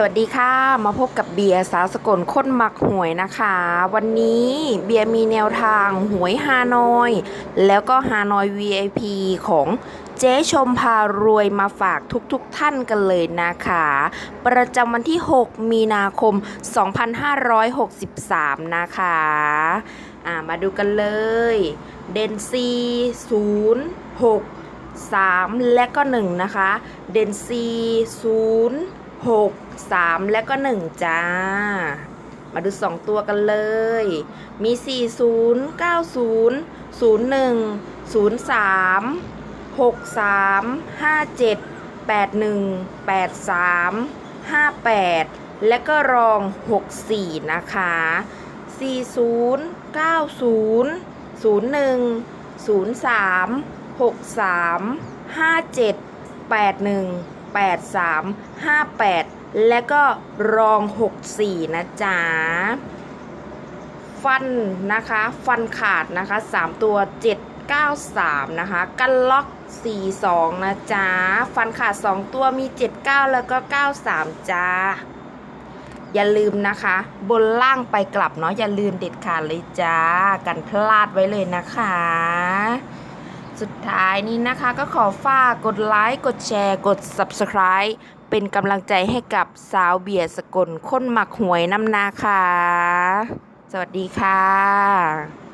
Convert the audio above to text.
สวัสดีค่ะมาพบกับเบียร์สาวสกลค้นมักหวยนะคะ วันนี้เบียร์มีแนวทางหวยฮานอย แล้วก็ฮานอย VIP ของเจ๊ชมพารวยมาฝากทุกๆทท่านกันเลยนะคะ ประจำวันที่ 6 มีนาคม 2563 นะคะอ่ามาดูกันเลย เดนซี0 6 3 และก็ 1 นะคะ เดนซี0 6 3 และก็ 1 จ้า มาดู 2 ตัวกันเลย มี 40 90 01 03 63 57 81 83 58 และก็รอง 64 นะคะ 40 90 01 03 63 57 81 83 58 และก็รอง 64 นะจ๊ะ ฟันนะคะ ฟันขาดนะคะ 3 ตัว 793 นะคะ กันล็อก 42 นะจ๊ะ ฟันขาด 2 ตัวมี 79 แล้วก็ 93 จ้า อย่าลืมนะคะ บนล่างไปกลับเนาะอย่าลืมเด็ดขาดเลยจ้า กันพลาดไว้เลยนะคะ สุดท้ายนี้นะคะก็ขอฝากกดไลค์กดแชร์กด Subscribe เป็นกำลังใจให้กับสาวเบียร์สกลค้นหมักหวยน้ำนาค่ะ สวัสดีค่ะ